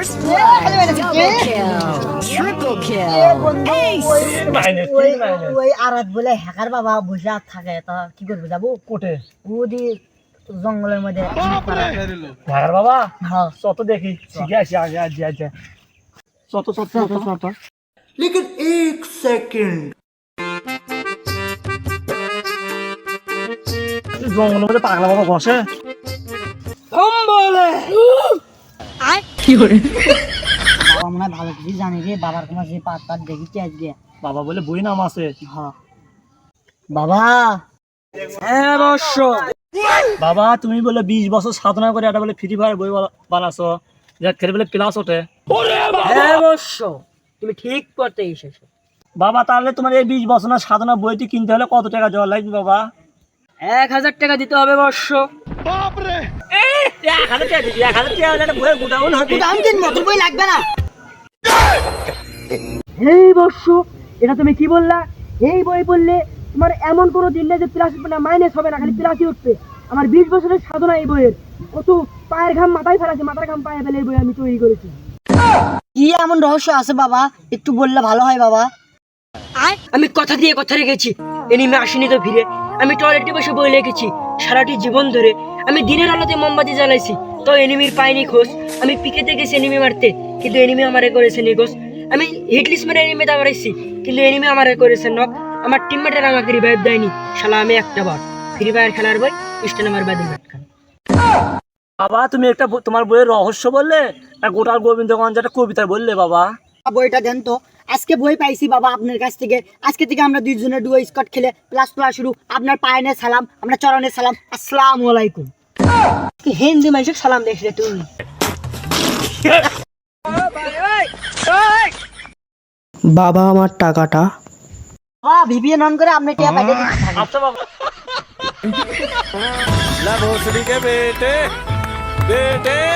First blood. Double kill. Triple kill. Ace. Minus ওই তিন minus ওই আরাত বলে হ্যাকার বাবা বসে থাকে তা কি করবে যাবো কোটে ওদি জঙ্গলের মধ্যে ঢাকার বাবা হ্যাঁ চত দেখি শিখে আসি আগে আজ আজ চত চত চত চত लेकिन एक सेकंड জঙ্গলের মধ্যে পাগলা বাবা বসে বাবা মনে হয় ভালো কিছু জানি রে বাবার কোনো যে পাত পাত দেখেছি আজকে। বাবা বলে বই নাম আছে। হ্যাঁ। বাবা! হ্যাঁ বর্ষ বাবা তুমি বলে বিশ বছর সাধনা করে একটা বলে ফ্রি ফায়ার বই বানাছো যা খেলে বলে ক্লাস ওঠে। হ্যাঁ অবশ্য তুমি ঠিক করতে এসেছ। বাবা তাহলে তোমার এই বিশ বছর না সাধনা বইটি কিনতে হলে কত টাকা জল লাগবে বাবা? এক হাজার টাকা দিতে হবে বর্ষ এক হাজার টাকা দিবি এক হাজার টাকা হলে একটা হবে। দাম দিন নতুন বই লাগবে না। এই বর্ষ এটা তুমি কি বললা? এই বই পড়লে তোমার এমন কোনো দিন নেই যে প্লাস না মাইনাস হবে না খালি প্লাসই উঠবে। আমার বিশ বছরের সাধনা এই বইয়ের। কত পায়ের ঘাম মাথায় ফেলাছে মাথার ঘাম পায়ে ফেলে এই বই আমি তৈরি করেছি। কি এমন রহস্য আছে বাবা? একটু বললে ভালো হয় বাবা। আমি কথা দিয়ে কথা রেখেছি। এনিমে আসেনি তো ফিরে আমি টয়লেটে বসে বই লিখেছি। সারাটি জীবন ধরে আমি দিনের আলোতে মোমবাতি জ্বালাইছি। তো এনিমির পাইনি খোঁজ। আমি পিকেতে গেছি এনিমি মারতে কিন্তু এনিমি আমারে করেছে নিখোঁজ আমি হিটলিস্ট মেরে এনিমি দাঁড়াইছি কিন্তু এনিমি আমারে করেছে নক আমার টিমমেটের আমাকে রিভাইভ দেয়নি। শালা আমি একটা বার। ফ্রি ফায়ার খেলার বই স্টেন আমার বাদিল খান বাবা তুমি একটা তোমার বইয়ের রহস্য বললে? না গোটাল গোবিন্দগঞ্জ একটা কবিতা বললে বাবা? বইটা দেন তো। আজকে বই পাইছি বাবা আপনার কাছ থেকে। আজকে থেকে আমরা দুইজনে ডুয়ো স্কট খেলে প্লাস টু শুরু। আপনার পায়নে সালাম আমরা চরণে সালাম। আসসালাম আলাইকুম। হিন্দি মানুষের সালাম দেখ রে তুই। বাবা আমার টাকাটা। হ্যাঁ ভিভিএ নন করে আপনি টিয়া পাইলে আচ্ছা বাবা। লা ভোসড়ি কে বেটে বেটে।